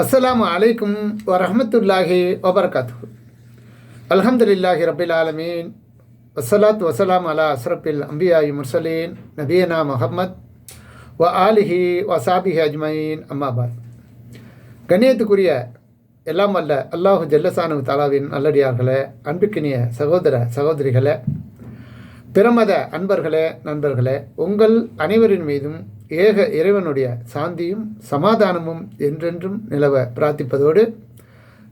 அஸ்ஸலாமு அலைக்கும் வரமத்துல்லாஹி வபர்காத்து அலமதுல்லாஹி ரபில் ஆலமீன். வசலாத் வசலாம் அலா அஸ்ரப்பில் அம்பியாயி முர்சலீன் நபியனா முகமத் வ ஆலிஹி வசாபிஹி அஜ்மயின். அம்மாபாத் கண்ணியத்துக்குரிய எல்லாம் அல்ல அல்லாஹு ஜல்லசானு தாலாவின் நல்லடியார்களே அன்புக்கினிய சகோதர சகோதரிகளே பிரமத அன்பர்களே நண்பர்களே உங்கள் அனைவரின் மீதும் ஏக இறைவனுடைய சாந்தியும் சமாதானமும் என்றென்றும் நிலவ பிரார்த்திப்பதோடு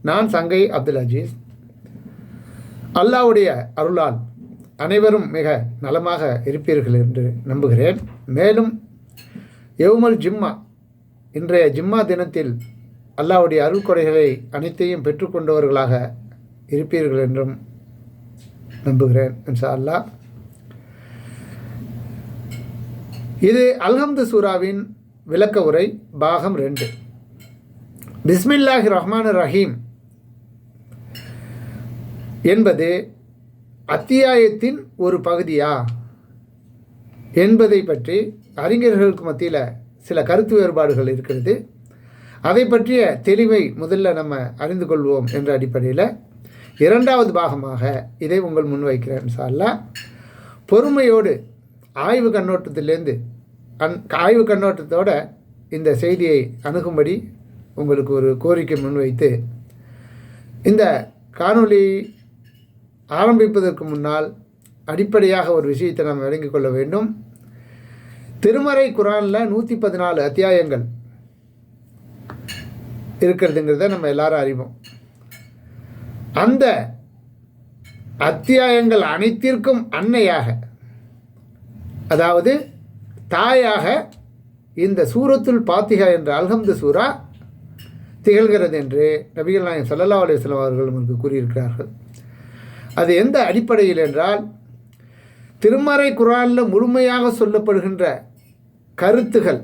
நான் சங்கை அப்துல் அஜீஸ். அல்லாவுடைய அருளால் அனைவரும் மிக நலமாக இருப்பீர்கள் என்று நம்புகிறேன். மேலும் எவ்மல் ஜிம்மா இன்றைய ஜிம்மா தினத்தில் அல்லாவுடைய அருள் கொடைகளை அனைத்தையும் பெற்றுக்கொண்டவர்களாக இருப்பீர்கள் என்றும் நம்புகிறேன். இன்ஷா அல்லாஹ். இது அல்ஹம்து சூராவின் விளக்க உரை பாகம் ரெண்டு. பிஸ்மில்லாஹி ரஹ்மான் ரஹீம் என்பது அத்தியாயத்தின் ஒரு பகுதியா? என்பதை பற்றி அறிஞர்களுக்கு மத்தியில் சில கருத்து வேறுபாடுகள் இருக்கிறது. அதை பற்றிய தெளிவை முதல்ல நம்ம அறிந்து கொள்வோம் என்ற அடிப்படையில் இரண்டாவது பாகமாக இதை உங்கள் முன்வைக்கிறேன் சார்லா பொறுமையோடு ஆய்வு கண்ணோட்டத்திலேருந்து கண் ஆய்வு கண்ணோட்டத்தோட இந்த செய்தியை அணுகும்படி உங்களுக்கு ஒரு கோரிக்கை முன்வைத்து இந்த காணொளி ஆரம்பிப்பதற்கு முன்னால் அடிப்படையாக ஒரு விஷயத்தை நாம் விளங்கிக் கொள்ள வேண்டும். திருமறை குரானில் நூற்றி பதினாலு அத்தியாயங்கள் இருக்கிறதுங்கிறத நம்ம எல்லாரும் அறிவோம். அந்த அத்தியாயங்கள் அனைத்திற்கும் அன்னையாக அதாவது தாயாக இந்த சூரத்துல் பாத்திகா என்ற அல்ஹம்து சூரா திகழ்கிறது என்று நபிகள் நாயகம் சல்லல்லா அலுவலம் அவர்கள் நமக்கு கூறியிருக்கிறார்கள். அது எந்த அடிப்படையில் என்றால் திருமறை குரானில் முழுமையாக சொல்லப்படுகின்ற கருத்துகள்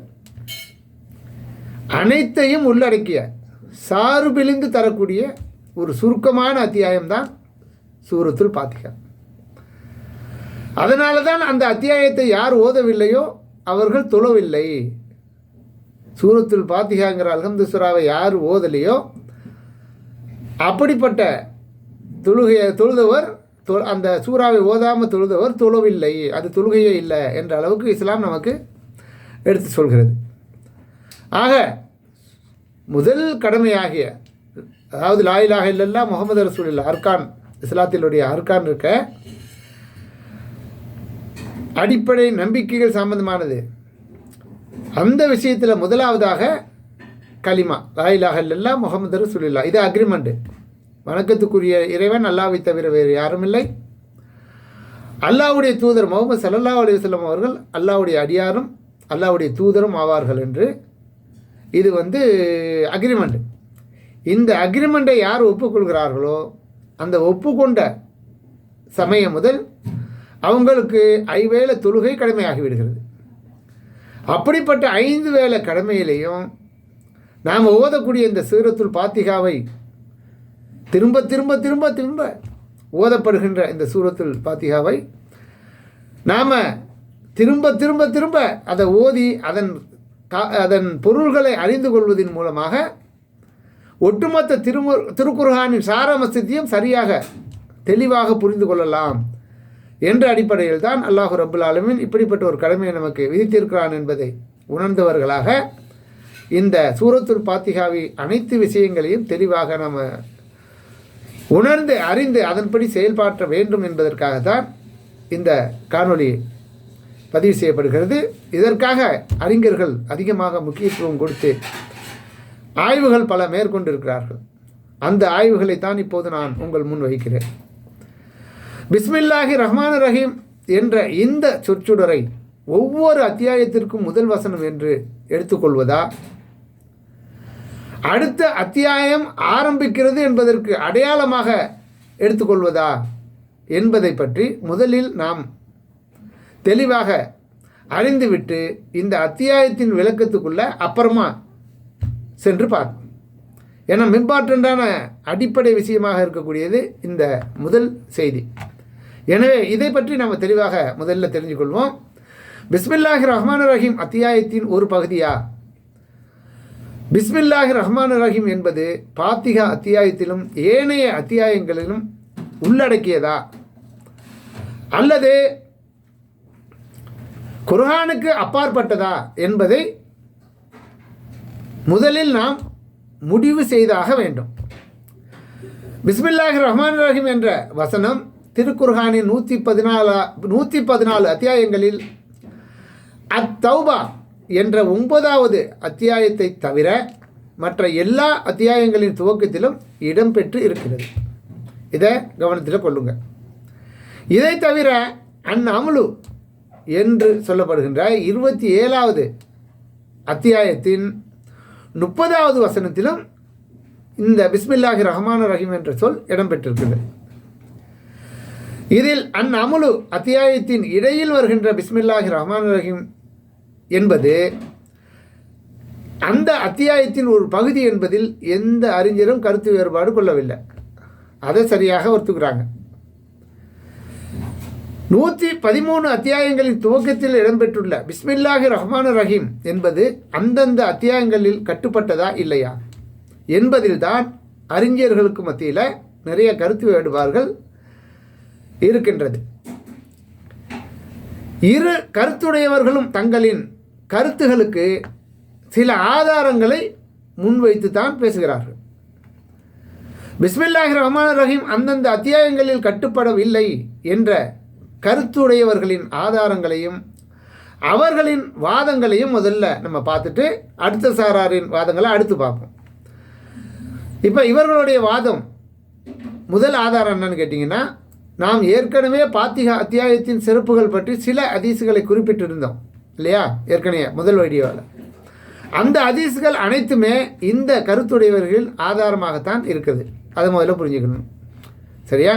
அனைத்தையும் உள்ளடக்கிய சார்பிலிந்து தரக்கூடிய ஒரு சுருக்கமான அத்தியாயம்தான் சூரத்துல் பாத்திகா அதனால தான் அந்த அத்தியாயத்தை யார் ஓதவில்லையோ அவர்கள் தொழவில்லை. சூரத்தில் பாத்திகாங்கிற அல்ஹம்து சுராவை யார் ஓதலையோ அப்படிப்பட்ட தொழுகையை தொழுதவர் தொ- அந்த சூறாவை ஓதாமல் தொழுதவர் தொழவில்லை. அது தொழுகையே இல்லை என்ற அளவுக்கு இஸ்லாம் நமக்கு எடுத்து சொல்கிறது. ஆக முதல் கடமையாகிய அதாவது லாயிலாக இல்லல்லா முகமது ரசூலில்லா அர்கான் இஸ்லாத்தினுடைய அர்கான் இருக்க அடிப்படை நம்பிக்கைகள் சம்பந்தமானது. அந்த விஷயத்தில் முதலாவதாக கலிமா லாயிலாக இல்லல்லா முகமது ரசூலில்லா இது அக்ரிமெண்ட்டு வணக்கத்துக்குரிய இறைவன் அல்லாவை தவிர வேறு யாரும் இல்லை. அல்லாவுடைய தூதர் முகமது சல்லல்லாஹு அலிவசல்லம் அவர்கள் அல்லாவுடைய அடியாரும் அல்லாவுடைய தூதரும் ஆவார்கள் என்று இது வந்து அக்ரிமெண்ட் இந்த அக்ரிமெண்ட்டை யார் ஒப்புக்கொள்கிறார்களோ அந்த ஒப்புக்கொண்ட சமயம் முதல் அவங்களுக்கு ஐவேளை தொழுகை கடமையாகிவிடுகிறது. அப்படிப்பட்ட ஐந்து வேளை கடமையிலையும் நாம் ஓதக்கூடிய இந்த சீரத்துள் பாத்திகாவை திரும்ப திரும்ப திரும்ப திரும்ப ஓதப்படுகின்ற இந்த சூரத்தில் பாத்திகாவை நாம் திரும்ப திரும்ப திரும்ப அதை ஓதி அதன் கா- அதன் பொருள்களை அறிந்து கொள்வதன் மூலமாக ஒட்டுமொத்த திருமு திருக்குர்ஹானின் சாரமசத்தையும் சரியாக தெளிவாக புரிந்து கொள்ளலாம். என்ற அடிப்படையில் தான் அல்லாஹு ரபுல் ஆலமின் இப்படிப்பட்ட ஒரு கடமையை நமக்கு விதித்திருக்கிறான் என்பதை உணர்ந்தவர்களாக இந்த சூரத்துல் பாத்திகாவி அனைத்து விஷயங்களையும் தெளிவாக நம்ம உணர்ந்து அறிந்து அதன்படி செயல்பாற்ற வேண்டும் என்பதற்காகத்தான் இந்த காணொளி பதிவு செய்யப்படுகிறது. இதற்காக அறிஞர்கள் அதிகமாக முக்கியத்துவம் கொடுத்து ஆய்வுகள் பல மேற்கொண்டிருக்கிறார்கள். அந்த ஆய்வுகளை தான் இப்போது நான் உங்கள் முன் வைக்கிறேன். பிஸ்மில்லாஹி ரஹ்மான் ரஹீம் என்ற இந்த சொற்றொடரை ஒவ்வொரு அத்தியாயத்திற்கும் முதல் வசனம் என்று எடுத்துக்கொள்வதா? அடுத்த அத்தியாயம் ஆரம்பிக்கிறது என்பதற்கு அடையாளமாக எடுத்துக்கொள்வதா என்பதை பற்றி முதலில் நாம் தெளிவாக அறிந்துவிட்டு இந்த அத்தியாயத்தின் விளக்கத்துக்குள்ளே அப்புறமா சென்று பார்ப்போம். ஏன்னா இம்பார்ட்டண்ட்டான அடிப்படை விஷயமாக இருக்கக்கூடியது இந்த முதல் செய்தி. எனவே இதை பற்றி நாம் தெளிவாக முதல்ல தெரிஞ்சுக்கொள்வோம். பிஸ்மில்லாஹி ரஹ்மான் ரஹீம் அத்தியாயத்தின் ஒரு பகுதியா? பிஸ்மில்லாஹி ரஹ்மான் ரஹீம் என்பது பாத்திகா அத்தியாயத்திலும் ஏனைய அத்தியாயங்களிலும் உள்ளடக்கியதா? அல்லது குர்ஹானுக்கு அப்பாற்பட்டதா என்பதை முதலில் நாம் முடிவு செய்தாக வேண்டும். பிஸ்மில்லாஹி ரஹ்மான் ரஹீம் என்ற வசனம் திருக்குர்ஹானின் நூற்றி பதினாலு நூற்றி பதினாலு அத்தியாயங்களில் அத்தௌபா என்ற ஒன்பதாவது அத்தியாயத்தை தவிர மற்ற எல்லா அத்தியாயங்களின் துவக்கத்திலும் இடம்பெற்று இருக்கிறது. இதை கவனத்தில் கொள்ளுங்க. இதை தவிர அந்நமுலு என்று சொல்லப்படுகின்ற இருபத்தி ஏழாவது அத்தியாயத்தின் முப்பதாவது வசனத்திலும் இந்த பிஸ்மில்லாஹி ரஹ்மான் ரஹீம் என்ற சொல் இடம்பெற்றிருக்கிறது. இதில் அந் அமுலு அத்தியாயத்தின் இடையில் வருகின்ற பிஸ்மில்லாஹி ரஹ்மான் ரஹீம் என்பது அந்த அத்தியாயத்தின் ஒரு பகுதி என்பதில் எந்த அறிஞரும் கருத்து வேறுபாடு கொள்ளவில்லை. அதை சரியாக ஒத்துக்கிறாங்க. நூற்றி பதிமூணு அத்தியாயங்களின் துவக்கத்தில் இடம்பெற்றுள்ள பிஸ்மில்லாஹி ரஹ்மான் ரஹீம் என்பது அந்தந்த அத்தியாயங்களில் கட்டுப்பட்டதா இல்லையா? என்பதில்தான் அறிஞர்களுக்கு மத்தியில் நிறைய கருத்து வேறுபாடுகள் இருக்கின்றது. இரு கருத்துடையவர்களும் தங்களின் கருத்துகளுக்கு சில ஆதாரங்களை முன்வைத்து தான் பேசுகிறார்கள். பிஸ்மில்லாஹி ரஹ்மான் ரஹீம் அந்தந்த அத்தியாயங்களில் கட்டுப்படவில்லை என்ற கருத்துடையவர்களின் ஆதாரங்களையும் அவர்களின் வாதங்களையும் முதல்ல நம்ம பார்த்துட்டு அடுத்த சாராரின் வாதங்களை அடுத்து பார்ப்போம். இப்போ இவர்களுடைய வாதம் முதல் ஆதாரம் என்னன்னு கேட்டிங்கன்னா நாம் ஏற்கனவே பாத்திக அத்தியாயத்தின் சிறப்புகள் பற்றி சில அதிசுகளை குறிப்பிட்டிருந்தோம். இல்லையா? ஏற்கனவே முதல் வீடியோவில் அந்த அதிசுகள் அனைத்துமே இந்த கருத்துடையவர்களின் ஆதாரமாகத்தான் இருக்குது. அதை முதல்ல புரிஞ்சுக்கணும். சரியா?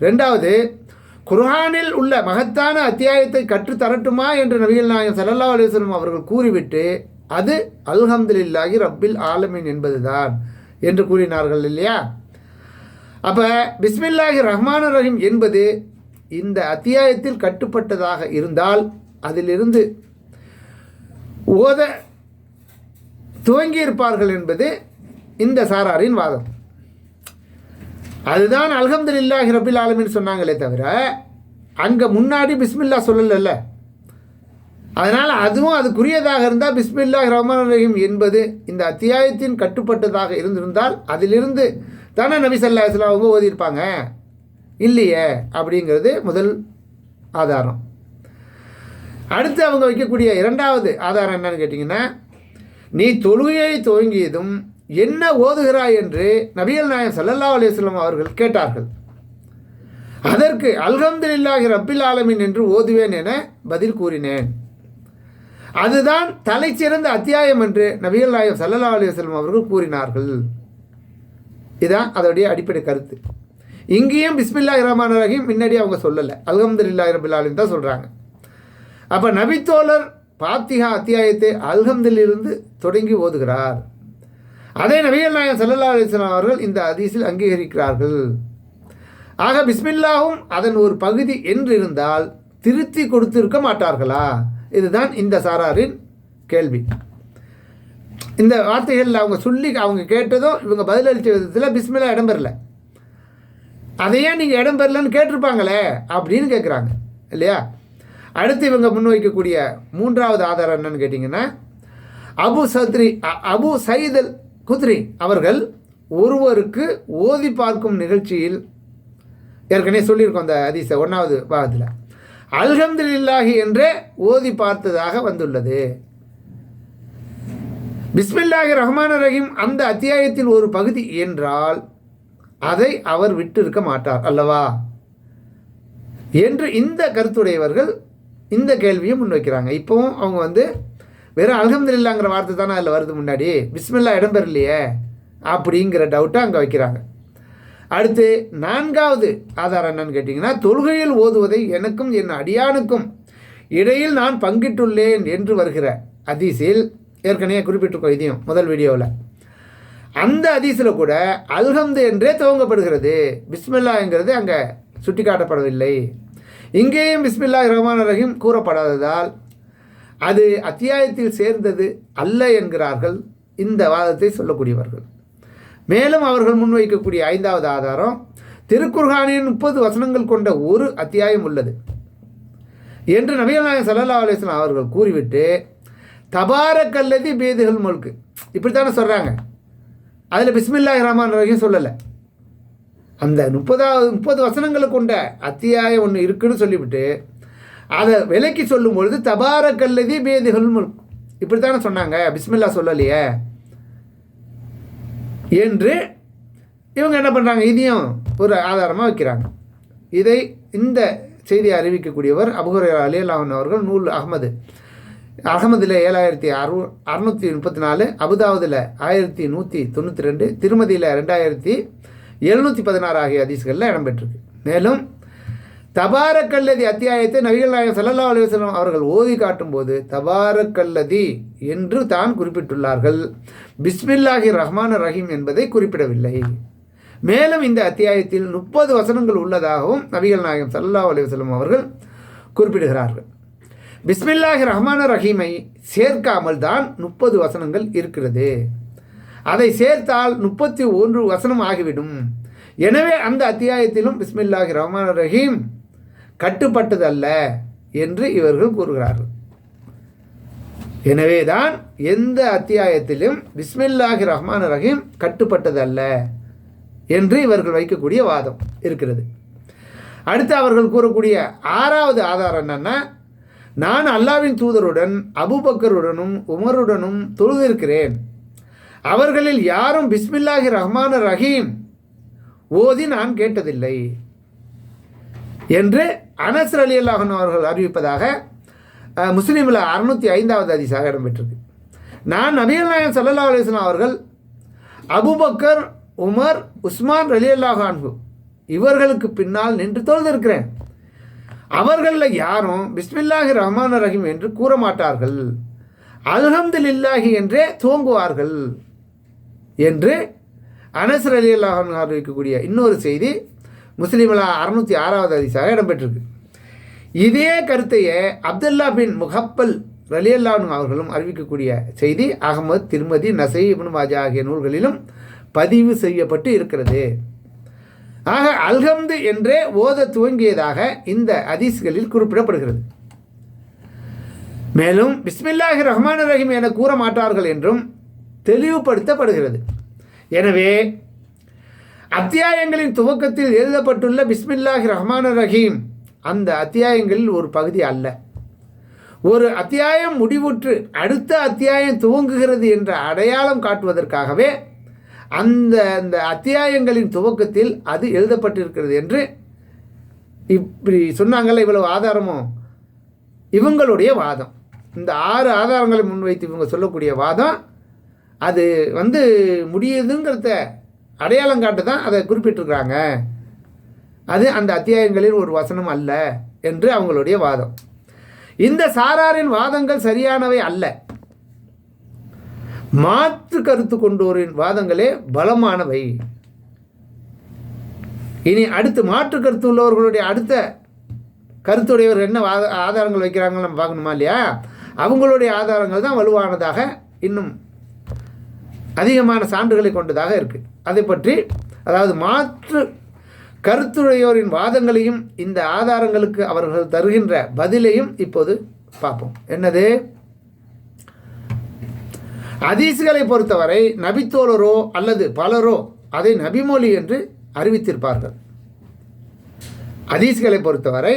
ரெண்டாவது குர்ஆனில் உள்ள மகத்தான அத்தியாயத்தை கற்றுத்தரட்டுமா என்று நபிகள் நாயகம் சல்லா அலைஹி அவர்கள் கூறிவிட்டு அது அல்ஹம்துலில்லாஹி ரப்பில் ஆலமின் என்பதுதான் என்று கூறினார்கள் இல்லையா? அப்போ பிஸ்மில்லாஹி ரஹ்மான் ரஹீம் என்பது இந்த அத்தியாயத்தில் கட்டுப்பட்டதாக இருந்தால் அதிலிருந்து ஓத துவங்கியிருப்பார்கள் என்பது இந்த சாராரின் வாதம். அதுதான் அல்ஹம்துலில்லாஹி ரபில் ஆலமின்னு சொன்னாங்களே தவிர அங்கே முன்னாடி பிஸ்மில்லா சொல்லலைல்ல. அதனால் அதுவும் அதுக்குரியதாக இருந்தால் பிஸ்மில்லாஹ் ரஹ்மான் ரஹீம் என்பது இந்த அத்தியாயத்தின் கட்டுப்பட்டதாக இருந்திருந்தால் அதிலிருந்து தானே நபி சல்லா இஸ்லாம் அவங்க ஓதியிருப்பாங்க? இல்லையே அப்படிங்கிறது முதல் ஆதாரம். அடுத்து அவங்க வைக்கக்கூடிய இரண்டாவது ஆதாரம் என்னன்னு கேட்டிங்கன்னா நீ தொழுகையை துவங்கியதும் என்ன ஓதுகிறாய் என்று நபிகள் நாயம் சல்லல்லா அலைஹி அவர்கள் கேட்டார்கள். அதற்கு அல்ஹம்துலில்லாஹி ரப்பில் ஆலமின் என்று ஓதுவேன் என பதில் கூறினேன். அதுதான் தலைச்சிறந்த அத்தியாயம் என்று நபிகள் நாயம் சல்லல்லா அலைஹி அவர்கள் கூறினார்கள். இதுதான் அதோடைய அடிப்படை கருத்து. இங்கேயும் பிஸ்மில்லா ரஹ்மான் ரஹீம் முன்னாடி அவங்க சொல்லலை. அல்ஹம்துலில்லாஹி ரபில் தான் சொல்கிறாங்க அப்போ நபித்தோழர் பாத்திகா அத்தியாயத்தை அல்ஹம்திலிருந்து தொடங்கி ஓதுகிறார். அதே நபிகள் நாயகம் சல்லல்லா அலிஸ்லாம் அவர்கள் இந்த அதிசில் அங்கீகரிக்கிறார்கள். ஆக பிஸ்மில்லாவும் அதன் ஒரு பகுதி என்றிருந்தால் திருத்தி கொடுத்திருக்க மாட்டார்களா? இதுதான் இந்த சாராரின் கேள்வி. இந்த வார்த்தைகளில் அவங்க சொல்லி அவங்க கேட்டதும் இவங்க பதிலளித்த விதத்தில் பிஸ்மில்லா இடம்பெறல அதையே நீங்கள் இடம்பெறலன்னு கேட்டிருப்பாங்களே அப்படின்னு கேட்குறாங்க இல்லையா? அடுத்து இவங்க முன்வைக்கக்கூடிய மூன்றாவது ஆதாரம் என்னன்னு கேட்டிங்கன்னா அபு சத்ரி அ- அபு சைதல் குத்ரி அவர்கள் ஒருவருக்கு ஓதி பார்க்கும் நிகழ்ச்சியில் ஏற்கனவே சொல்லியிருக்கோம் அந்த அதிச ஒன்றாவது பாகத்தில். அல்ஹம்துலில்லாஹி என்றே ஓதி பார்த்ததாக வந்துள்ளது. பிஸ்மில்லாஹி ரஹ்மான ரஹீம் அந்த அத்தியாயத்தின் ஒரு பகுதி என்றால் அதை அவர் விட்டிருக்க மாட்டார் அல்லவா? என்று இந்த கருத்துடையவர்கள் இந்த கேள்வியை முன்வைக்கிறாங்க. இப்போவும் அவங்க வந்து வெறும் அல்ஹம்துலில்லாங்கிற வார்த்தை தானே அதில் வருது முன்னாடி? பிஸ்மில்லா இடம்பெறலையே அப்படிங்கிற டவுட்டை அங்கே வைக்கிறாங்க. அடுத்து நான்காவது ஆதாரம் என்னன்னு கேட்டிங்கன்னா தொழுகையில் ஓதுவதை எனக்கும் என் அடியானுக்கும் இடையில் நான் பங்கிட்டுள்ளேன் என்று வருகிற அதிசில் ஏற்கனவே குறிப்பிட்டிருக்கோம் இதையும் முதல் வீடியோவில். அந்த ஹதீஸில் கூட அல்ஹம்து என்றே துவங்கப்படுகிறது. பிஸ்மில்லாங்கிறது அங்கே சுட்டிக்காட்டப்படவில்லை. இங்கேயும் பிஸ்மில்லா ரஹ்மான் ரஹீம் கூறப்படாததால் அது அத்தியாயத்தில் சேர்ந்தது அல்ல என்கிறார்கள் இந்த வாதத்தை சொல்லக்கூடியவர்கள். மேலும் அவர்கள் முன்வைக்கக்கூடிய ஐந்தாவது ஆதாரம் திருக்குர்ஹானின் முப்பது வசனங்கள் கொண்ட ஒரு அத்தியாயம் உள்ளது. என்று நபிகள் நாயகம் சல்லா அலிஸ்லாம் அவர்கள் கூறிவிட்டு தபாரக்கல்லதி பேதுகள் முழுக்கு. இப்படித்தானே சொல்கிறாங்க அதில் பிஸ்மில்லா ரஹ்மான் ரஹீம் சொல்லலை. அந்த முப்பதாவது முப்பது வசனங்களை கொண்ட அத்தியாயம் ஒன்று இருக்குன்னு சொல்லிவிட்டு அதை விலைக்கு சொல்லும் பொழுது தபாரக்கல்லதி பேதுகள் முழுக்கு. இப்படித்தானே சொன்னாங்க. பிஸ்மில்லா சொல்லலையே. என்று இவங்க என்ன பண்ணுறாங்க இதையும் ஒரு ஆதாரமாக வைக்கிறாங்க. இதை இந்த செய்தியை அறிவிக்கக்கூடியவர் அபுஹுரே அலி அல்லாஹன் அவர்கள் நூல் அகமது அகமதில் ஏழாயிரத்தி அறு அறுநூற்றி முப்பத்தி நாலு அபுதாவதில் ஆயிரத்தி நூற்றி தொண்ணூற்றி ரெண்டு திருமதியில் ரெண்டாயிரத்தி எழுநூற்றி பதினாறு ஆகிய அதிசுகளில் இடம்பெற்றிருக்கு. மேலும் தபாரக்கல்லதி அத்தியாயத்தை நபிகள் நாயகம் சல்லல்லா அலுவலம் அவர்கள் ஓதி காட்டும்போது தபாரக்கல்லதி என்று தான் குறிப்பிட்டுள்ளார்கள். பிஸ்மில்லாஹி ரஹ்மான் ரஹீம் என்பதை குறிப்பிடவில்லை. மேலும் இந்த அத்தியாயத்தில் முப்பது வசனங்கள் உள்ளதாகவும் நபிகள் நாயகம் சல்லா அலுவலம் அவர்கள் குறிப்பிடுகிறார்கள். பிஸ்மில்லாஹி ரஹ்மான ரஹீமை சேர்க்காமல் தான் முப்பது வசனங்கள் இருக்கிறது. அதை சேர்த்தால் முப்பத்தி ஒன்று வசனம் ஆகிவிடும். எனவே அந்த அத்தியாயத்திலும் பிஸ்மில்லாஹி ரஹ்மான ரஹீம் கட்டுப்பட்டதல்ல என்று இவர்கள் கூறுகிறார்கள். எனவேதான் எந்த அத்தியாயத்திலும் பிஸ்மில்லாஹி ரஹ்மான் ரஹீம் கட்டுப்பட்டதல்ல என்று இவர்கள் வைக்கக்கூடிய வாதம் இருக்கிறது. அடுத்து அவர்கள் கூறக்கூடிய ஆறாவது ஆதாரம் என்னென்னா நான் அல்லாவின் தூதருடன் அபுபக்கருடனும் உமருடனும் தொழுதிருக்கிறேன். அவர்களில் யாரும் பிஸ்மில்லாஹி ரஹ்மான ரஹீம் ஓதி நான் கேட்டதில்லை. என்று அனஸ் அலி அல்லாஹன் அவர்கள் அறிவிப்பதாக முஸ்லீமில் அறுநூற்றி ஐந்தாவது அதிசாக இடம்பெற்றிருக்கு. நான் நபிகள் நாயன் சல்லா அலிஸ்லாம் அவர்கள் Abu Bakr Umar Usman Ali அல்லாஹான்கு இவர்களுக்கு பின்னால் நின்று தொழுதிருக்கிறேன். அவர்களில் யாரும் பிஸ்மில்லாஹி ரஹ்மான் ரஹீம் என்று கூற மாட்டார்கள். அல்ஹம்துலில்லாஹி என்றே தூங்குவார்கள் என்று அனசர் அலி அல்லாஹன் அறிவிக்கக்கூடிய இன்னொரு செய்தி முஸ்லீம்களா அறுநூற்றி ஆறாவது அதிசாக இடம்பெற்றிருக்கு. இதே கருத்தையே அப்துல்லா பின் முகப்பல் ரலியல்லான் அவர்களும் அறிவிக்கக்கூடிய செய்தி அகமது திருமதி நசை இப்னு மாஜா ஆகிய நூல்களிலும் பதிவு செய்யப்பட்டு இருக்கிறது. ஆக அல்ஹம்து என்றே ஓத துவங்கியதாக இந்த அதிசுகளில் குறிப்பிடப்படுகிறது. மேலும் பிஸ்மில்லாஹி ரஹ்மான் ரஹீம் என கூற மாட்டார்கள் என்றும் தெளிவுபடுத்தப்படுகிறது. எனவே அத்தியாயங்களின் துவக்கத்தில் எழுதப்பட்டுள்ள பிஸ்மில்லாஹி ரஹ்மான் ரஹீம் அந்த அத்தியாயங்களில் ஒரு பகுதி அல்ல. ஒரு அத்தியாயம் முடிவுற்று அடுத்த அத்தியாயம் துவங்குகிறது என்ற அடையாளம் காட்டுவதற்காகவே அந்த அந்த அத்தியாயங்களின் துவக்கத்தில் அது எழுதப்பட்டிருக்கிறது என்று இப்படி சொன்னாங்கள்ல இவ்வளவு ஆதாரமும் இவங்களுடைய வாதம். இந்த ஆறு ஆதாரங்களை முன்வைத்து இவங்க சொல்லக்கூடிய வாதம் அது வந்து முடியுதுங்கிறத அடையாளம் காட்டு தான் அதை குறிப்பிட்டிருக்கிறாங்க. அது அந்த அத்தியாயங்களில் ஒரு வசனம் அல்ல என்று அவங்களுடைய வாதம். இந்த சாராரின் வாதங்கள் சரியானவை அல்ல. மாற்று கருத்து கொண்டோரின் வாதங்களே பலமானவை. இனி அடுத்து மாற்று கருத்து உள்ளவர்களுடைய அடுத்த கருத்துடையவர் என்ன வாத ஆதாரங்கள் வைக்கிறாங்கன்னு நம்ம பார்க்கணுமா இல்லையா? அவங்களுடைய ஆதாரங்கள் தான் வலுவானதாக இன்னும் அதிகமான சான்றுகளை கொண்டதாக இருக்குது அதை பற்றி அதாவது மாற்று கருத்துடையோரின் வாதங்களையும் இந்த ஆதாரங்களுக்கு அவர்கள் தருகின்ற பதிலையும் இப்போது பார்ப்போம். என்னது? அதீசுகளை பொறுத்தவரை நபித்தோழரோ அல்லது பலரோ அதை நபிமொழி என்று அறிவித்திருப்பார்கள். அதீஸ்களை பொறுத்தவரை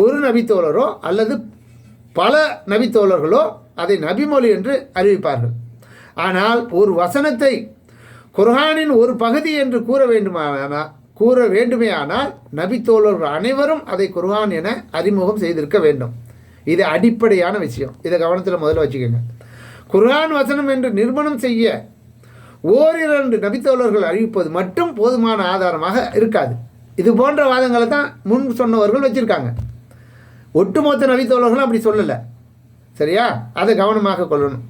ஒரு நபித்தோழரோ அல்லது பல நபித்தோழர்களோ அதை நபிமொழி என்று அறிவிப்பார்கள். ஆனால் ஒரு வசனத்தை குர்ஹானின் ஒரு பகுதி என்று கூற வேண்டுமானால் கூற வேண்டுமேயானால் நபித்தோழர்கள் அனைவரும் அதை குர்ஹான் என அறிமுகம் செய்திருக்க வேண்டும். இது அடிப்படையான விஷயம். இதை கவனத்தில் முதல்ல வச்சுக்கோங்க. குரான் வசனம் என்று நிர்மணம் செய்ய ஓரிரண்டு நபித்தோழர்கள் அறிவிப்பது மட்டும் போதுமான ஆதாரமாக இருக்காது. இது போன்ற வாதங்களை தான் முன் சொன்னவர்கள் வச்சுருக்காங்க. ஒட்டுமொத்த நபித்தோழர்களும் அப்படி சொல்லலை. சரியா? அதை கவனமாக கொள்ளணும்.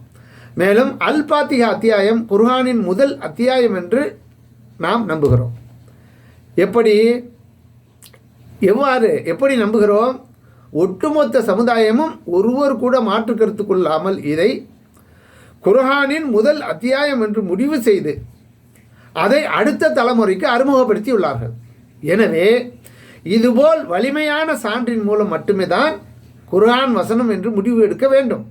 மேலும் அல் பாத்திகா அத்தியாயம் குர்ஹானின் முதல் அத்தியாயம் என்று நாம் நம்புகிறோம். எப்படி? எவ்வாறு எப்படி நம்புகிறோம்? ஒட்டுமொத்த சமுதாயமும் ஒருவர் கூட மாற்று கருத்துக்கொள்ளாமல் இதை குர்ஹானின் முதல் அத்தியாயம் என்று முடிவு செய்து அதை அடுத்த தலைமுறைக்கு அறிமுகப்படுத்தியுள்ளார்கள். எனவே இதுபோல் வலிமையான சான்றின் மூலம் மட்டுமே தான் குர்ஹான் வசனம் என்று முடிவு எடுக்க வேண்டும்.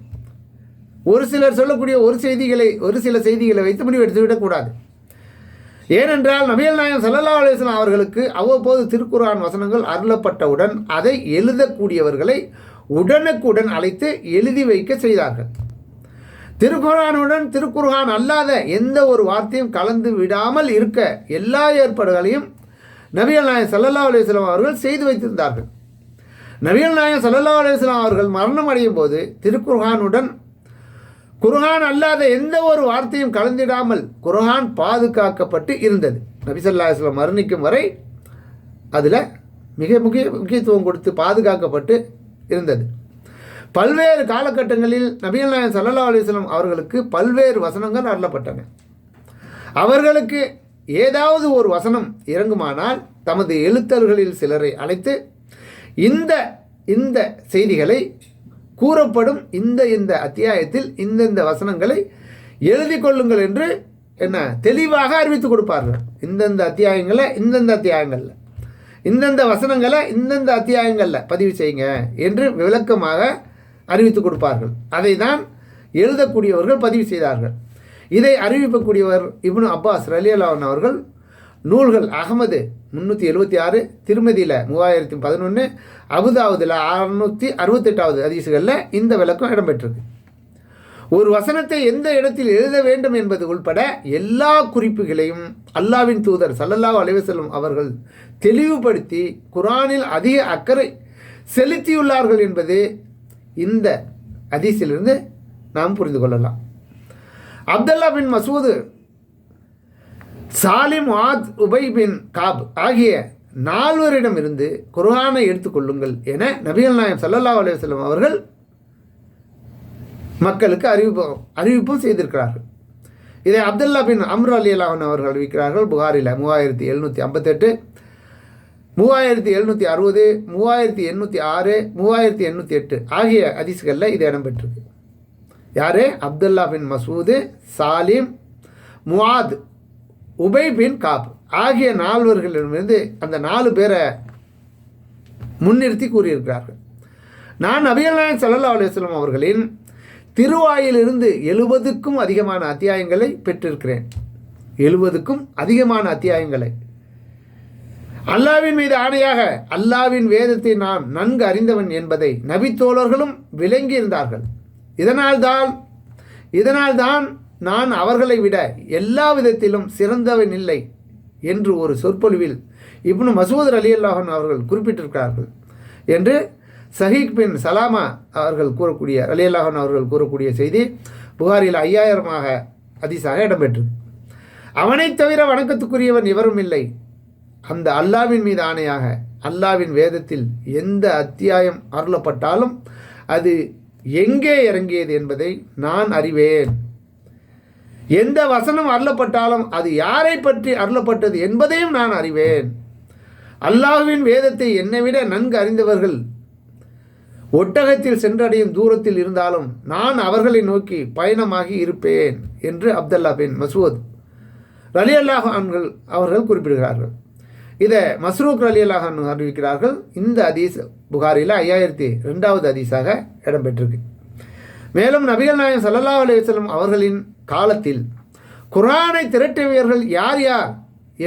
ஒரு சிலர் சொல்லக்கூடிய ஒரு செய்திகளை ஒரு சில செய்திகளை வைத்து முடிவு எடுத்துவிடக்கூடாது ஏனென்றால் நபியல் நாயகம் சல்லா அலுவலாம் அவர்களுக்கு அவ்வப்போது திருக்குர்ஆன் வசனங்கள் அருளப்பட்டவுடன் அதை எழுதக்கூடியவர்களை உடனுக்குடன் அழைத்து எழுதி வைக்க செய்தார்கள். திருக்குர்ஆனுடன் திருக்குர்ஹான் அல்லாத எந்த ஒரு வார்த்தையும் கலந்து விடாமல் இருக்க எல்லா ஏற்பாடுகளையும் நபிகள் நாயகம் சல்லல்லா அலுவலாம் அவர்கள் செய்து வைத்திருந்தார்கள். நபிகள் நாயகம் சல்லல்லா அலுவலாம் அவர்கள் மரணம் அடையும் போது திருக்குர்ஹானுடன் குர்ஹான் அல்லாத எந்த ஒரு வார்த்தையும் கலந்திடாமல் குர்ஹான் பாதுகாக்கப்பட்டு இருந்தது. நபிசல்லா இஸ்லாம் மரணிக்கும் வரை அதில் மிக முக்கிய முக்கியத்துவம் கொடுத்து பாதுகாக்கப்பட்டு இருந்தது. பல்வேறு காலகட்டங்களில் நபிகள் நாயன் சல்லா அலைஹி அவர்களுக்கு பல்வேறு வசனங்கள் அருளப்பட்டன. அவர்களுக்கு ஏதாவது ஒரு வசனம் இறங்குமானால் தமது எழுத்தர்களில் சிலரை அழைத்து இந்த இந்த செய்திகளை கூறப்படும் இந்த இந்த அத்தியாயத்தில் இந்தந்த வசனங்களை எழுதி கொள்ளுங்கள் என்று என்ன தெளிவாக அறிவித்து கொடுப்பார்கள். இந்தந்த அத்தியாயங்களை இந்தந்த அத்தியாயங்களில் இந்தந்த வசனங்களை இந்தந்த அத்தியாயங்களில் பதிவு செய்யுங்க என்று விளக்கமாக அறிவித்து கொடுப்பார்கள். அதை தான் எழுதக்கூடியவர்கள் பதிவு செய்தார்கள். இதை அறிவிக்கக்கூடியவர் இப்னு அப்பாஸ் ரலியல்லான் அவர்கள் நூல்கள் அகமது முந்நூற்றி எழுபத்தி ஆறு திருமதியில் மூவாயிரத்தி பதினொன்று அபுதாவுதில் அறுநூற்றி அறுபத்தெட்டாவது அதிசுகளில் இந்த விளக்கம் இடம்பெற்றிருக்கு. ஒரு வசனத்தை எந்த இடத்தில் எழுத வேண்டும் என்பது உள்பட எல்லா குறிப்புகளையும் அல்லாவின் தூதர் சல்லல்லா அலைவசல்லம் அவர்கள் தெளிவுபடுத்தி குரானில் அதிக அக்கறை செலுத்தியுள்ளார்கள் என்பது இந்த அதிசிலிருந்து நாம் புரிந்து கொள்ளலாம். அப்துல்லா பின் மசூது சாலிம் ஆத் உபை பின் காப் ஆகிய நால்வரிடமிருந்து குர்ஹானை எடுத்துக்கொள்ளுங்கள் என நபிகள் நாயம் சல்லல்லா அலுவலம் அவர்கள் மக்களுக்கு அறிவிப்பு அறிவிப்பும் செய்திருக்கிறார்கள். இதை அப்துல்லா பின் அம்ரு அலி அலாஹன் அவர்கள் அறிவிக்கிறார்கள். புகாரில் மூவாயிரத்தி எழுநூற்றி ஐம்பத்தெட்டு மூவாயிரத்தி எழுநூற்றி அறுபது மூவாயிரத்தி எண்ணூற்றி ஆறு மூவாயிரத்தி எண்ணூற்றி எட்டு ஆகிய அதிசுகளில் இது இடம்பெற்றிருக்கு யார்? Abdullah bin Masud Salim Muadh Ubay bin Kab ஆகிய நால்வர்களிடமிருந்து அந்த நாலு பேரை முன்னிறுத்தி கூறியிருக்கிறார்கள். நான் நபிகள் நாயகம் சல்லா அலுவலம் அவர்களின் திருவாயிலிருந்து எழுபதுக்கும் அதிகமான அத்தியாயங்களை பெற்றிருக்கிறேன். எழுபதுக்கும் அதிகமான அத்தியாயங்களை. அல்லாவின் மீது ஆணையாக அல்லாவின் வேதத்தை நான் நன்கு அறிந்தவன் என்பதை நபித்தோழர்களும் விளங்கியிருந்தார்கள். இதனால்தான் இதனால்தான் நான் அவர்களை விட எல்லா விதத்திலும் சிறந்தவன் இல்லை என்று ஒரு சொற்பொழிவில் இப்னு மசூத் அலி அல்லாஹன் அவர்கள் குறிப்பிட்டிருக்கிறார்கள் என்று சஹீக் பின் சலாமா அவர்கள் கூறக்கூடிய அலி அல்லாஹன் அவர்கள் கூறக்கூடிய செய்தி புகாரில் ஐயாயிரமாக அதிசாக இடம்பெற்று அவனைத் தவிர வணக்கத்துக்குரியவன் எவரும் இல்லை. அந்த அல்லாவின் மீது ஆணையாக அல்லாவின் வேதத்தில் எந்த அத்தியாயம் அருளப்பட்டாலும் அது எங்கே இறங்கியது என்பதை நான் அறிவேன். எந்த வசனம் அருளப்பட்டாலும் அது யாரை பற்றி அருளப்பட்டது என்பதையும் நான் அறிவேன். அல்லாஹுவின் வேதத்தை என்னை விட நன்கு அறிந்தவர்கள் ஒட்டகத்தில் சென்றடையும் தூரத்தில் இருந்தாலும் நான் அவர்களை நோக்கி பயணமாகி இருப்பேன் என்று அப்துல்லா பின் மசூத் ரலி அல்லாஹ் ஆண்கள் அவர்கள் குறிப்பிடுகிறார்கள். இதை மஸ்ரூக் அலியலாக அறிவிக்கிறார்கள். இந்த அதீஸ் புகாரில் ஐயாயிரத்தி ரெண்டாவது அதீஸாக இடம்பெற்றிருக்கு. மேலும் நபிகள் நாயகம் சல்லல்லா அலுவலம் அவர்களின் காலத்தில் குரானை திரட்டியவர்கள் யார் யார்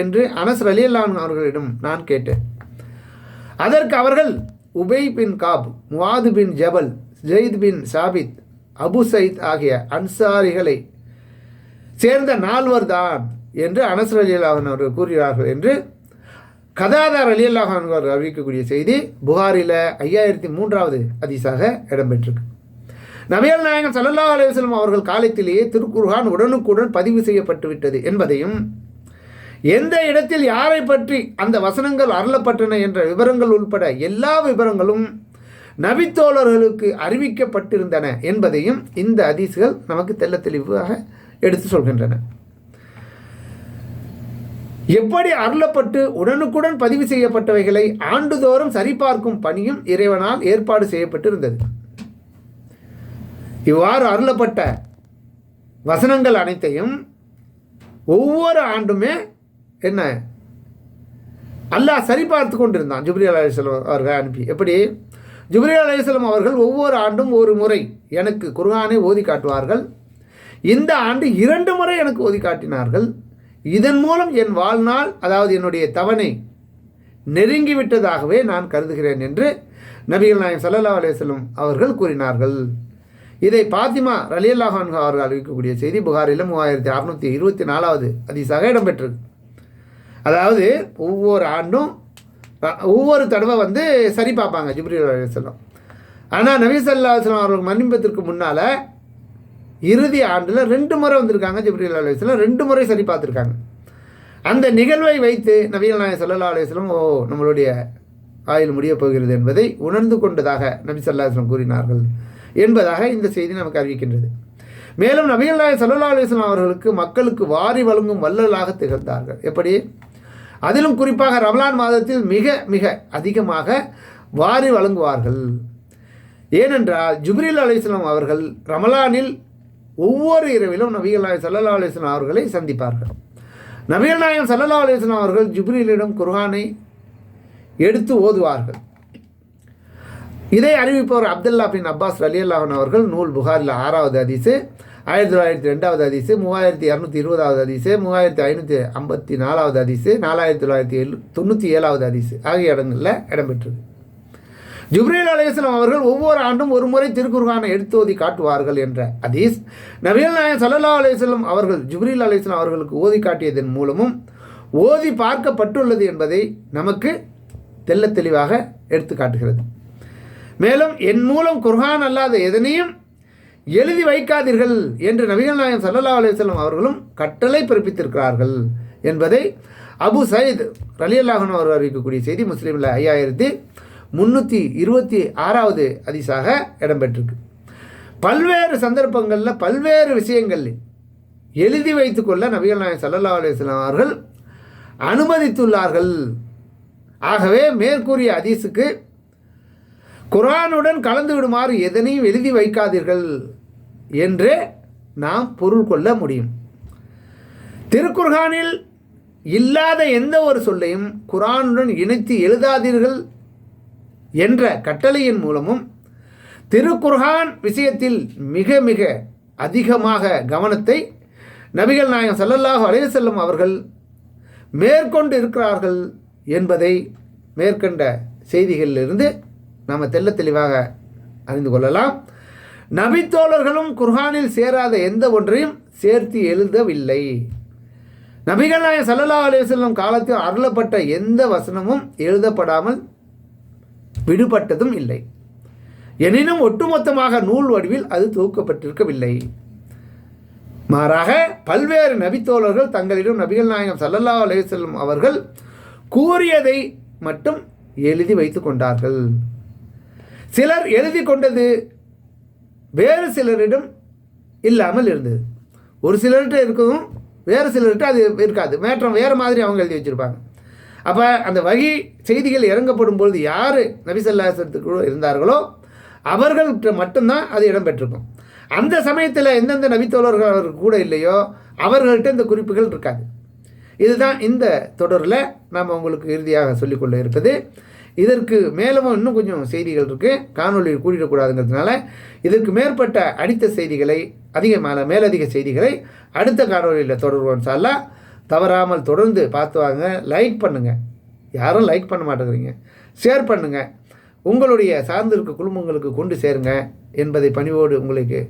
என்று அனஸ் ரலியல்லான் அவர்களிடம் நான் கேட்டேன். அதற்கு அவர்கள் உபை பின் காப் முவாது பின் ஜபல் ஜெயித் பின் சாபித் அபு சயித் ஆகிய அன்சாரிகளை சேர்ந்த நால்வர் தான் என்று அனஸ் ரலியல்லாஹன் அவர்கள் கூறுகிறார்கள் என்று கதாதார் அலியல்லாஹான் அவர்கள் அறிவிக்கக்கூடிய செய்தி புகாரில் ஐயாயிரத்தி மூன்றாவது அதிசாக இடம்பெற்றிருக்கு. நபியல் நாயகம் சல்லல்லா அலுவலம் அவர்கள் காலத்திலேயே திருக்குர்ஹான் உடனுக்குடன் பதிவு செய்யப்பட்டு விட்டது என்பதையும் எந்த இடத்தில் யாரை பற்றி அந்த வசனங்கள் அருளப்பட்டன என்ற விவரங்கள் உள்பட எல்லா விவரங்களும் நபித்தோழர்களுக்கு அறிவிக்கப்பட்டிருந்தன என்பதையும் இந்த அதிசுகள் நமக்கு தெள்ள தெளிவாக எடுத்து சொல்கின்றன. எப்படி அருளப்பட்டு உடனுக்குடன் பதிவு செய்யப்பட்டவைகளை ஆண்டுதோறும் சரிபார்க்கும் பணியும் இறைவனால் ஏற்பாடு செய்யப்பட்டிருந்தது. இவ்வாறு அருளப்பட்ட வசனங்கள் அனைத்தையும் ஒவ்வொரு ஆண்டுமே என்ன? அல்லாஹ் சரிபார்த்து கொண்டிருந்தான். ஜுப்ரி அலையம் அவர்கள் அனுப்பி. எப்படி? ஜுப்ரி அலையம் அவர்கள் ஒவ்வொரு ஆண்டும் ஒரு முறை எனக்கு குர்ஆனை ஓதி காட்டுவார்கள். இந்த ஆண்டு இரண்டு முறை எனக்கு ஓதி காட்டினார்கள். இதன் மூலம் என் வாழ்நாள் அதாவது என்னுடைய தவணை நெருங்கிவிட்டதாகவே நான் கருதுகிறேன் என்று நபிகள் நாயம் சல்லல்லா அலேஸ்லம் அவர்கள் கூறினார்கள். இதை பாத்திமா ரலியல்லாஹான் அவர்கள் அறிவிக்கக்கூடிய செய்தி புகாரில் மூவாயிரத்தி அறுநூற்றி இருபத்தி நாலாவது அதிசாக இடம்பெற்றது அதாவது ஒவ்வொரு ஆண்டும் ஒவ்வொரு தடவை வந்து சரி பார்ப்பாங்க ஜிப்ரீல் அலையம் ஆனால் நபி சல்லா அலுவலாம் அவர்கள் மன்னிப்பதற்கு முன்னால் இறுதி ஆண்டில் ரெண்டு முறை வந்திருக்காங்க ஜிப்ரீல் அலையம் ரெண்டு முறை சரி பார்த்துருக்காங்க. அந்த நிகழ்வை வைத்து நபிகள் நாயகம் சல்லா அலுவலம் ஓ நம்மளுடைய ஆயுள் முடியப் போகிறது என்பதை உணர்ந்து கொண்டதாக நபி சல்லா கூறினார்கள் என்பதாக இந்த செய்தி நமக்கு அறிவிக்கின்றது. மேலும் நபிகள் நாயகம் சல்லா அலுவலம் அவர்களுக்கு மக்களுக்கு வாரி வழங்கும் வல்லலாக திகழ்ந்தார்கள். எப்படி? அதிலும் குறிப்பாக ரமலான் மாதத்தில் மிக மிக அதிகமாக வாரி வழங்குவார்கள். ஏனென்றால் ஜுப்ரீல் அலிஸ்லாம் அவர்கள் ரமலானில் ஒவ்வொரு இரவிலும் நபிகள் நாயகம் சல்லா அலிஸ்லாம் அவர்களை சந்திப்பார்கள். நபிகள் நாயகம் சல்லா அலிஸ்லாம் அவர்கள் ஜுப்ரீலிடம் குர்ஹானை எடுத்து ஓதுவார்கள். இதை அறிவிப்பவர் அப்துல்லா பின் அப்பாஸ் அலி அல்லாஹன் அவர்கள் நூல் புகாரில் ஆறாவது அதிசு ஆயிரத்தி தொள்ளாயிரத்தி ரெண்டாவது அதிசு மூவாயிரத்தி இரநூத்தி இருபதாவது அதிசு மூவாயிரத்தி ஐநூற்றி ஐம்பத்தி நாலாவது அதிசு நாலாயிரத்தி தொள்ளாயிரத்தி எழு தொண்ணூற்றி ஏழாவது அதிசு ஆகிய இடங்களில் இடம்பெற்றது. ஜுப்ரீல் அலையாஸ்லாம் அவர்கள் ஒவ்வொரு ஆண்டும் ஒரு முறை எடுத்து எடுத்தோதி காட்டுவார்கள் என்ற அதீஸ் நபிகள் நாயன் சல்லல்லா அலையம் அவர்கள் ஜிப்ரீல் அலையாஸ்லாம் அவர்களுக்கு ஓதி காட்டியதன் மூலமும் ஓதி பார்க்கப்பட்டுள்ளது என்பதை நமக்கு தெள்ளத் தெளிவாக எடுத்து காட்டுகிறது. மேலும் என் மூலம் குர்ஹான் அல்லாத எதனையும் எழுதி வைக்காதீர்கள் என்று நபிகள் நாயகம் சல்லல்லா அலுவலம் அவர்களும் கட்டளை பிறப்பித்திருக்கிறார்கள் என்பதை அபு சயீத் ரலியல்லாஹன் அவர் அறிவிக்கக்கூடிய செய்தி முஸ்லீமில் ஐயாயிரத்தி முந்நூற்றி இருபத்தி ஆறாவது அதிசாக இடம்பெற்றிருக்கு. பல்வேறு சந்தர்ப்பங்களில் பல்வேறு விஷயங்கள் எழுதி வைத்துக்கொள்ள நபிகள் நாயகம் சல்லல்லா அலுவலாம் அவர்கள் அனுமதித்துள்ளார்கள். ஆகவே மேற்கூறிய அதிசுக்கு குரானுடன் கலந்து விடுமாறு எதனையும் எழுதி வைக்காதீர்கள் என்று நாம் பொருள் கொள்ள முடியும். திருக்குர்கானில் இல்லாத எந்த ஒரு சொல்லையும் குரானுடன் இணைத்து எழுதாதீர்கள். என்ற கட்டளையின் மூலமும் திருக்குர்ஹான் விஷயத்தில் மிக மிக அதிகமாக கவனத்தை நபிகள் நாயகம் ஸல்லல்லாஹு அலைய செல்லும் அவர்கள் மேற்கொண்டு இருக்கிறார்கள் என்பதை மேற்கண்ட செய்திகளிலிருந்து நாம் தெல்ல தெளிவாக அறிந்து கொள்ளலாம். நபித்தோழர்களும் குர்ஹானில் சேராத எந்த ஒன்றையும் சேர்த்து எழுதவில்லை. நபிகள் நாயகம் சல்லல்லா அலைய செல்லும் காலத்தில் அருளப்பட்ட எந்த வசனமும் எழுதப்படாமல் விடுபட்டதும் இல்லை. எனினும் ஒட்டுமொத்தமாக நூல் வடிவில் அது தொகுக்கப்பட்டிருக்கவில்லை. மாறாக பல்வேறு நபித்தோழர்கள் தங்களிடம் நபிகள் நாயகம் சல்லல்லா அலைஹி அவர்கள் கூறியதை மட்டும் எழுதி வைத்து கொண்டார்கள். சிலர் எழுதி கொண்டது வேறு சிலரிடம் இல்லாமல் இருந்தது. ஒரு சிலர்கிட்ட இருக்கவும் வேறு சிலர்கிட்ட அது இருக்காது. மேற்றம் வேறு மாதிரி அவங்க எழுதி வச்சுருப்பாங்க. அப்போ அந்த வகி செய்திகள் இறங்கப்படும் பொழுது யார் நபிசல்லாசத்துக்கு இருந்தார்களோ அவர்கள்ட்ட மட்டும்தான் அது இடம்பெற்றிருக்கும். அந்த சமயத்தில் எந்தெந்த நபித்தோழர்கள் அவருக்கு கூட இல்லையோ அவர்கள்ட்ட இந்த குறிப்புகள் இருக்காது. இதுதான் இந்த தொடரில் நாம் உங்களுக்கு இறுதியாக சொல்லிக்கொள்ள இருப்பது. இதற்கு மேலும் இன்னும் கொஞ்சம் செய்திகள் இருக்குது காணொலியில் கூட்டிடக்கூடாதுங்கிறதுனால இதற்கு மேற்பட்ட அடித்த செய்திகளை அதிகமான மேலதிக செய்திகளை அடுத்த காணொலியில் தொடர்வோம் சார்லாம் தவறாமல் தொடர்ந்து பார்த்து வாங்க லைக் பண்ணுங்கள் யாரும் லைக் பண்ண மாட்டேங்கிறீங்க. ஷேர் பண்ணுங்கள் உங்களுடைய சார்ந்திருக்க குடும்பங்களுக்கு கொண்டு சேருங்க என்பதை பணிவோடு உங்களுக்கு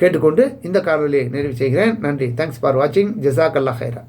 கேட்டுக்கொண்டு இந்த காணொலியை நிறைவு செய்கிறேன். நன்றி. தேங்க்ஸ் ஃபார் வாட்சிங் ஜசாக் அல்லா ஹைரா.